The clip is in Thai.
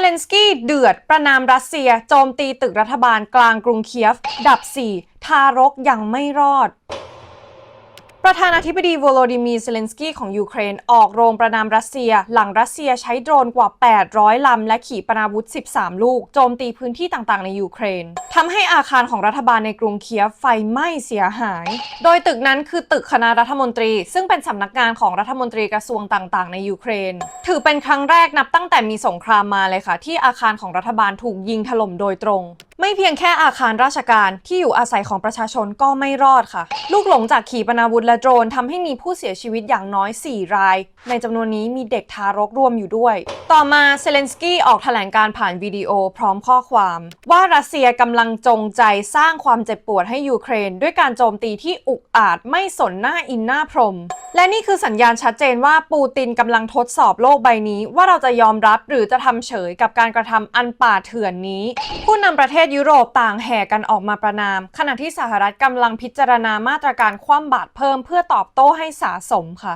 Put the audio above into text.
เลนสกี้เดือด ประนามรัสเซีย โจมตีตึกรัฐบาลกลางกรุงเคียฟ ดับ 4 ทารกยังไม่รอด ประธานาธิบดีวโลดิมีร์เซเลนสกี้ของยูเครน ออกโรงประนามรัสเซีย หลังรัสเซียใช้โดรนกว่า 800 ลำ และขีปนาวุธ 13 ลูก โจมตีพื้นที่ต่างๆ ในยูเครนทำให้อาคารของรัฐบาลในกรุงเคียฟไฟไหม้เสียหาย โดยตึกนั้นคือตึกคณะรัฐมนตรี ซึ่งเป็นสำนักงานของรัฐมนตรีกระทรวงต่างๆ ในยูเครน ถือเป็นครั้งแรกนับตั้งแต่มีสงครามมาเลยค่ะ ที่อาคารของรัฐบาลถูกยิงถล่มโดยตรง ไม่เพียงแค่อาคารราชการที่อยู่อาศัยของประชาชนก็ไม่รอดค่ะ ลูกหลงจากขีปนาวุธและโดรนทำให้มีผู้เสียชีวิตอย่างน้อย 4 ราย ในจำนวนนี้มีเด็กทารกรวมอยู่ด้วย ต่อมาเซเลนสกี้ออกแถลงการผ่านวิดีโอพร้อมข้อความ ว่ารัสเซียกำลังจงใจสร้างความเจ็บปวดให้ยูเครน ด้วยการโจมตีที่อุกอาจไม่สนหน้าอินหน้าพรม และนี่คือสัญญาณชัดเจนว่าปูตินกำลังทดสอบโลกใบนี้ ว่าเราจะยอมรับหรือจะทำเฉยกับการกระทำอันป่าเถื่อนนี้ ผู้นำประเทศยุโรปต่างแห่กันออกมาประนาม ขณะที่สหรัฐกำลังพิจารณามาตรการคว่ำบาตรเพิ่มเพื่อตอบโต้ให้สาสมค่ะ